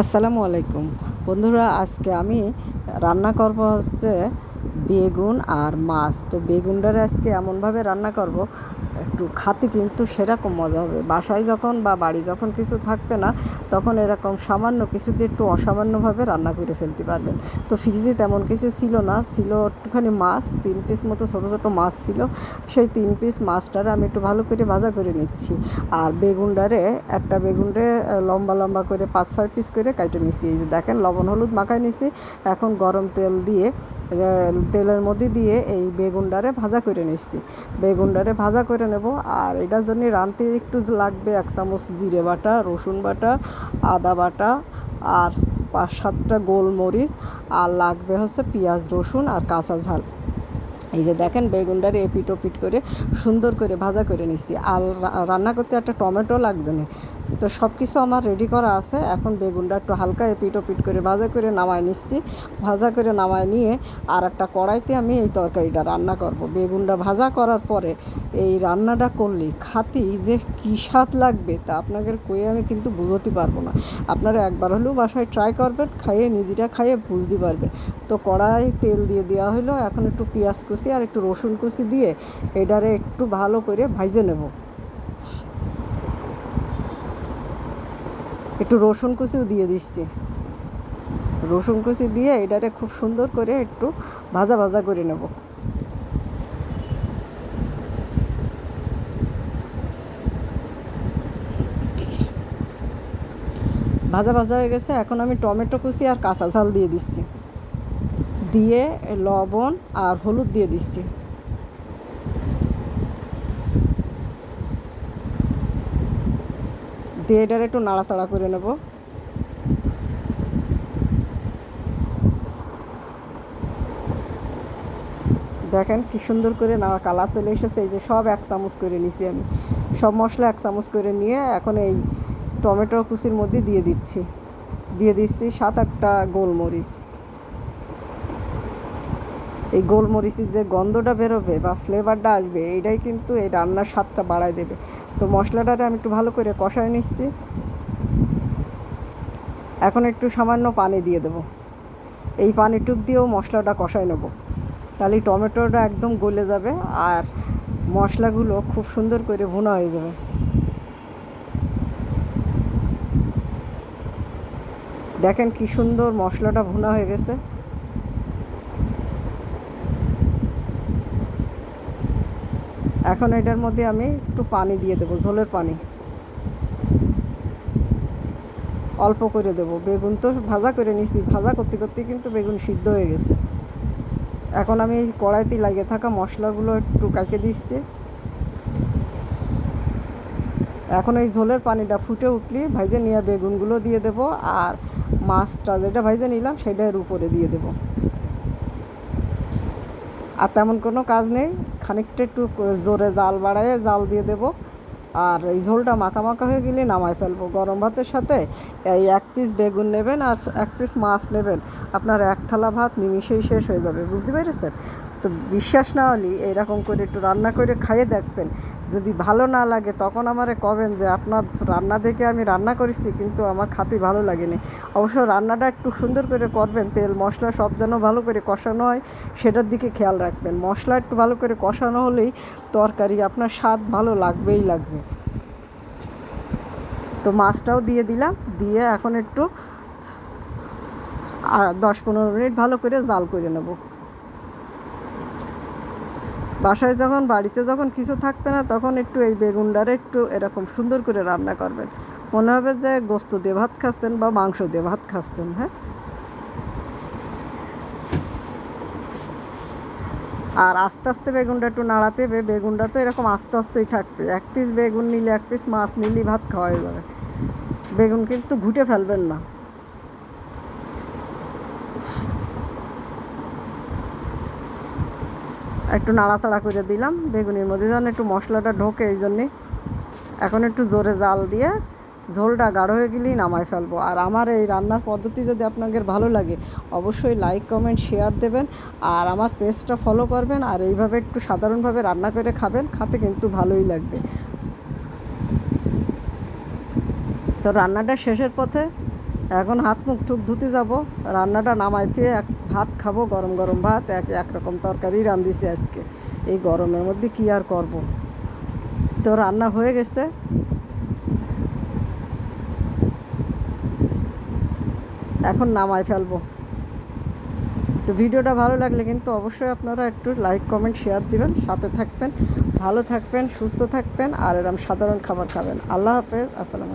আসসালামু আলাইকুম। বন্ধুরা, আজকে আমি রান্না করব হচ্ছে বেগুন আর মাছ। তো বেগুনটার আজকে এমনভাবে রান্না করব একটু খাতে কিন্তু সেরকম মজা হবে। বাসায় যখন বা বাড়ি যখন কিছু থাকবে না, তখন এরকম সামান্য কিছু দিয়ে একটু অসামান্যভাবে রান্না করে ফেলতে পারবেন। তো ফ্রিজে তেমন কিছু ছিল না। ছিল একটুখানি মাছ, তিন পিস মতো ছোটো ছোটো মাছ ছিল। সেই তিন পিস মাছটারে আমি একটু ভালো করে ভাজা করে নিচ্ছি। আর বেগুনটারে একটা বেগুনরে লম্বা লম্বা করে পাঁচ ছয় পিস করে কাইটে নিচ্ছি। এই যে দেখেন, লবণ হলুদ মাখায় নিচ্ছি এখন গরম তেল দিয়ে তেলের মধ্যে দিয়ে এই বেগুনডারে ভাজা করে নিচ্ছি। বেগুনডারে ভাজা করে নেব আর এটার জন্য রাঁধতে একটু লাগবে এক চামচ জিরে বাটা, রসুন বাটা, আদা বাটা আর পাঁচ সাতটা গোলমরিচ আর লাগবে হচ্ছে পেঁয়াজ, রসুন আর কাঁচা ঝাল। এই যে দেখেন বেগুনটারে এপিট ওপিট করে সুন্দর করে ভাজা করে নিচ্ছি আর রান্না করতে একটা টমেটো লাগবে না। তো সব কিছু আমার রেডি করা আছে। এখন বেগুনটা একটু হালকা এপিট ওপিট করে ভাজা করে নামায় নিচ্ছি। ভাজা করে নামায় নিয়ে আর একটা কড়াইতে আমি এই তরকারিটা রান্না করব। বেগুনটা ভাজা করার পরে এই রান্নাটা করলে খাতি যে কী স্বাদ লাগবে তা আপনাদের কয়ে আমি কিন্তু বুঝতে পারব না। আপনারা একবার হলেও বাসায় ট্রাই করবেন, খাইয়ে নিজেরা খাইয়ে বুঝতে পারবেন। তো কড়াই তেল দিয়ে দেওয়া হলো। এখন একটু পেঁয়াজ কুচি আর একটু রসুন কুচি দিয়ে এটারে একটু ভালো করে ভাইজে নেব। একটু রসুন কুচিও দিয়ে দিচ্ছি। রসুন কুচি দিয়ে এটারে খুব সুন্দর করে একটু ভাজা ভাজা করে নেব। ভাজা ভাজা হয়ে গেছে, এখন আমি টমেটো কুচি আর কাঁচা ঝাল দিয়ে দিচ্ছি। দিয়ে লবণ আর হলুদ দিয়ে দিচ্ছি। দিয়ে এটার একটু নাড়াচাড়া করে নেব। দেখেন কি সুন্দর করে নাড়া কালা চলে এসেছে, এই যে সব এক চামচ করে নিছি আমি। সব মশলা এক চামচ করে নিয়ে এখন এই টমেটো কুচির মধ্যে দিয়ে দিচ্ছি। দিয়ে দিচ্ছি সাত আটটা গোলমরিচ। এই গোলমরিচের যে গন্ধটা বেরোবে বা ফ্লেভারটা আসবে এইটাই কিন্তু এই রান্নার স্বাদটা বাড়ায় দেবে। তো মশলাটারে আমি একটু ভালো করে কষায় নিচ্ছি। এখন একটু সামান্য পানি দিয়ে দেবো। এই পানিটুক দিয়েও মশলাটা কষায় নেব। তাহলে টমেটোটা একদম গলে যাবে আর মশলাগুলো খুব সুন্দর করে ভুনা হয়ে যাবে। দেখেন কি সুন্দর মশলাটা ভুনা হয়ে গেছে। এখন এটার মধ্যে আমি একটু পানি দিয়ে দেবো, ঝোলের পানি। অল্প করে দেবো, বেগুন তো ভাজা করে নিছি, ভাজা করতে করতে কিন্তু বেগুন সিদ্ধ হয়ে গেছে। এখন আমি এই কড়াইতে লাগিয়ে থাকা মশলাগুলো একটু কাকে দিচ্ছি। এখন এই ঝোলের পানিটা ফুটে উঠলে ভাইজে নিয়ে বেগুনগুলো দিয়ে দেবো, আর মাছটা যেটা ভাইজে নিলাম সেটা এর উপরে দিয়ে দেবো। আর তেমন কোনো কাজ নেই। খানিকটা একটু জোরে জাল বাড়ায় জাল দিয়ে দেব। আর এই ঝোলটা মাখা মাখা হয়ে গেলে নামাই ফেলব। গরম ভাতের সাথে এই এক পিস বেগুন নেবেন আর এক পিস মাছ নেবেন। আপনার এক থালা ভাত নিমিশেই শেষ হয়ে যাবে। বুঝতে পেরেছেন? তো বিশ্বাস না হলে এইরকম করে একটু রান্না করে খাইয়ে দেখবেন। যদি ভালো না লাগে, তখন আমারে কবেন যে, আপনার রান্না দেখে আমি রান্না করেছি, কিন্তু আমার খাতে ভালো লাগেনি। অবশ্য রান্নাটা একটু সুন্দর করে করবেন, তেল, মশলা সব যেন ভালো করে কষানো হয়, সেটার দিকে খেয়াল রাখবেন। মশলা একটু ভালো করে কষানো হলেই তরকারি আপনার স্বাদ ভালো লাগবেই লাগবে। তো মাছটাও দিয়ে দিলাম, দিয়ে এখন একটু আর দশ পনেরো মিনিট ভালো করে জাল করে নেব। বাসায় যখন, বাড়িতে যখন কিছু থাকবে না, তখন একটু এই বেগুনটারে একটু এরকম সুন্দর করে রান্না করবেন। মনে হবে যে গোস্ত দিয়ে ভাত খাচ্ছেন বা মাংস দিয়ে ভাত খাচ্ছেন হ্যাঁ? আর আস্তে আস্তে বেগুনটা একটু নাড়াতে হবে। বেগুনটা তো এরকম আস্তে আস্তেই থাকবে। এক পিস বেগুন নিলে এক পিস মাছ নিলে ভাত খাওয়া যাবে। বেগুন কিন্তু ঘুটে ফেলবেন না। একটু নাড়াচাড়া করে দিলাম, বেগুনির মধ্যে। যেন একটু মশলাটা ঢোকে এই জন্যে। এখন একটু জোরে জাল দিয়ে ঝোলটা গাঢ় হয়ে গেলেই নামাই ফেলব। আর আমার এই রান্নার পদ্ধতি যদি আপনাদের ভালো লাগে, অবশ্যই লাইক কমেন্ট শেয়ার দেবেন আর আমার পেজটা ফলো করবেন আর এইভাবে একটু সাধারণভাবে রান্না করে খাবেন, খাতে কিন্তু ভালোই লাগবে। তো রান্নাটা শেষের পথে এখন হাত মুখ টুক ধুতে যাব, রান্নাটা নামাইতে এক ভাত খাব, গরম গরম ভাত, এক একরকম তরকারি রান্ধিছি আজকে। এই গরমের মধ্যে কি আর করব? তো রান্না হয়ে গেছে। এখন নামাই ফেলব। তো ভিডিওটা ভালো লাগলে কিন্তু অবশ্যই আপনারা একটু লাইক, কমেন্ট, শেয়ার দিবেন, সাথে থাকবেন, ভালো থাকবেন, সুস্থ থাকবেন, আর এরম সাধারণ খাবার খাবেন। আল্লাহ হাফেজ, আসসালাম